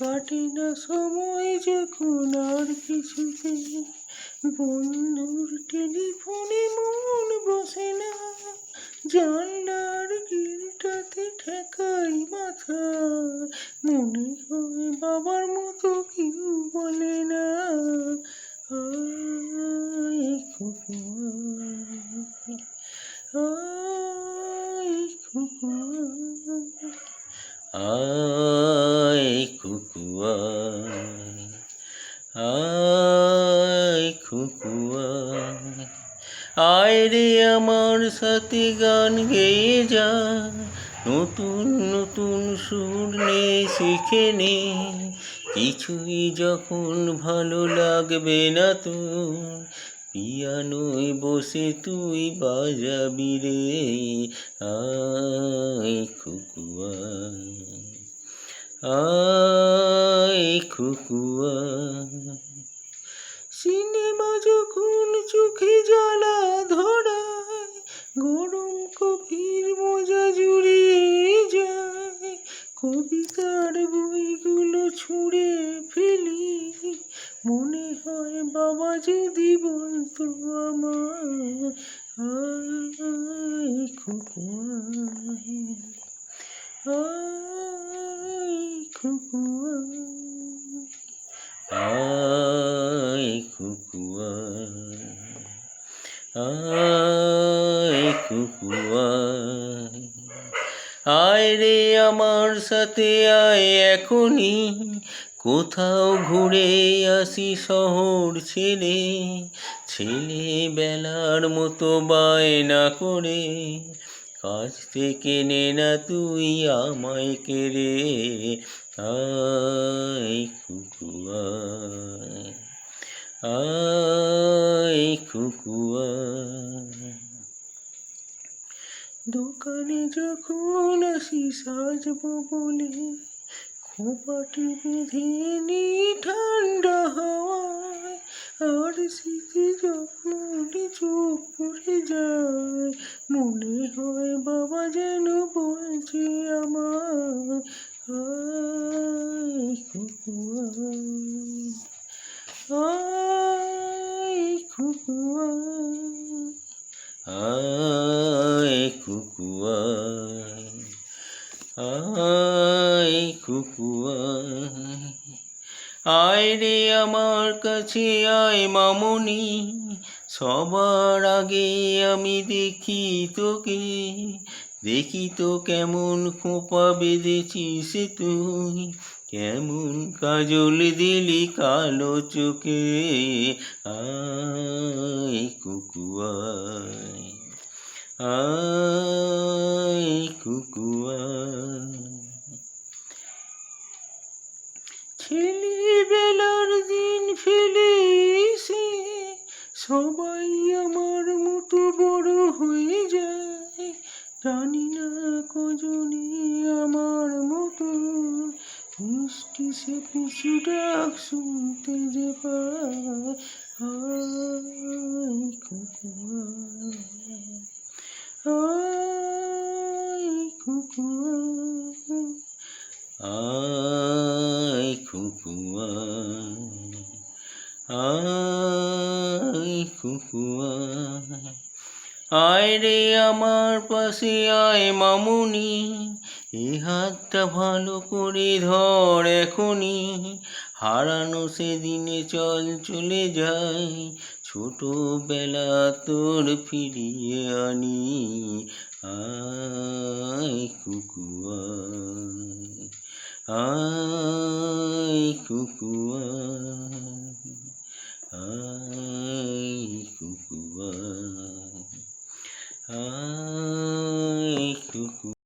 কাটে না সময় যখন আর কিছুতে। বন্ধুর টেলিফোনে মন বসে না। জানলার গিলটাতে ঠেকাই মাথা। মনে হয় বাবার মতো কেউ বলে না। আয় আয় আয় আয় খুকুয়া। আয় রে আমার সাথে গান গেয়ে যা। নতুন নতুন সুর নে, শিখে নে। কিছুই যখন ভালো লাগবে না তো পিয়ানোয় বসে তুই বাজাবি রে। আয় খুকুয়া। আয় খুকুয়া। সিনেমা যখন চোখে জ্বালা ধরায়, গরম কফির মজা জুড়িয়ে যায়, কবিতার বইগুলো ছুঁড়ে ফেলি। মনে হয় বাবা যদি বলতো আমার আয় খুকুয়া আয় খুকুয়া আয় খুকুয়া আয় খুকুয়া আয় রে আমার সাথে আয় এখনই। কোথাও ঘুরে আসি শহর ছেলে বেলার মতো বায়না করে। কাজ থেকে নে না তুই আমায় কেড়ে, আয় খুকুয়া আয় খুকুয়া। দোকানে যখন আসি সাজবো বলে, খোপাটি বেঁধে নি ঠান্ডা হাওয়ায়, আর স্মৃতি যখন চোখ পড়ে যায়, মনে হয় বাবা যেন বলছে আমার আয় খুকুয়া আয় খুকুয়া আয় খুকুয়া আয় খুকুয়া আয় রে আমার কাছে, আয় মামনি, সবার আগে আমি দেখি তোকে। দেখি তো কেমন খোপা বেঁধেছিস তুই, কেমন কাজল দিলি কালো চোখে। আয় কুকুয়া। আয় কুকুয়া। ছেলেবেলার দিন ফেলে এসে সবাই আমার মতো বড় হয়ে যায়। জানি না কজনে আমার মতো, মিষ্টি সে পিছু ডাক শুনতে যে পায় আয় কুকুয়া আয় কুকুয়া আয় আয় রে আমার পাশে আয় মামুনি, এ হাতটা ভালো করে ধর এখনই। হারানো সেদিনে চল চলে যাই, ছোটবেলা তোর ফিরিয়ে আনি।